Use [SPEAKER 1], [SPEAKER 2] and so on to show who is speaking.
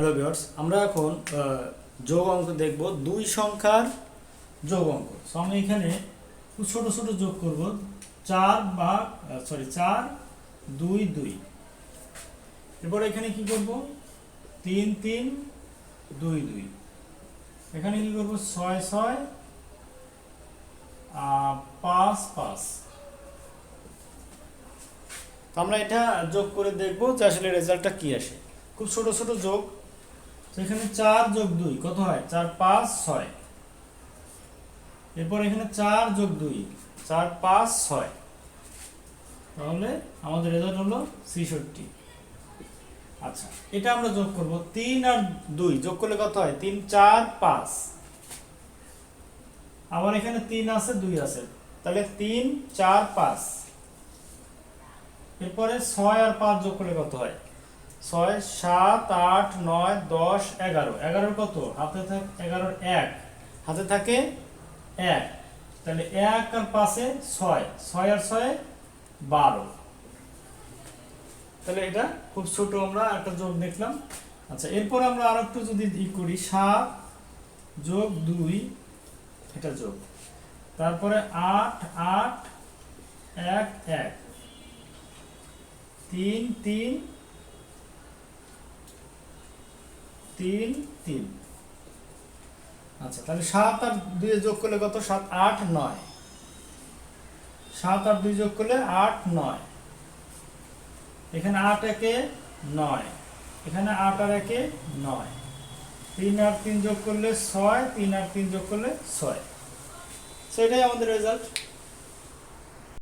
[SPEAKER 1] Hello viewers আমরা এখন যোগ অঙ্ক দেখব, দুই সংখ্যার যোগ অঙ্ক। সো আমি এখানে ছোট ছোট যোগ করব, চার বা সরি চার, দুই দুই। এরপর এখানে কি করব? তিন তিন, দুই দুই। এখানে কি করব? ছয় ছয় পাঁচ পাঁচ। আমরা এটা যোগ করে দেখব যে আসলে রেজাল্টটা কি আসে। খুব ছোট ছোট যোগ এখানে চার যোগ দুই, কত হয়? চার পাঁচ ছয়। এরপর এখানে চার যোগ দুই, চার পাঁচ ছয়। তাহলে আমাদের রেজাল্ট হলো ছেষট্টি। আচ্ছা এটা আমরা যোগ করব তিন আর দুই, যোগ করলে কত হয়? তিন, চার, পাঁচ। আবার এখানে তিন আছে, দুই আছে। তাহলে তিন, চার, পাঁচ। এরপরে ছয় আর পাঁচ যোগ করলে কত হয়? ছয়, সাত, আট, নয়, দশ, এগারো। এগারোর কত? হাতে থাকে, এগারোর এক। হাতে থাকে এক। তাহলে এক আর পাশে ছয়। ছয় আর ছয়, বারো। তাহলে এটা খুব ছোট আমরা একটা যোগ দেখলাম। আচ্ছা এরপর আমরা আর একটু যদি ই করি, সাত যোগ দুই, এটা যোগ। তারপরে আট আট, এক এক। তিন তিন তিন তিন। আচ্ছা তাহলে সাত আর দুই যোগ করলে কত? সাত, আট, নয়। সাত আর দুই যোগ করলে আট, নয়। এখানে আট একে নয়। এখানে আট আর একে নয়। তিন আর তিন যোগ করলে ছয়, তিন আর তিন যোগ করলে ছয়। সেটাই আমাদের রেজাল্ট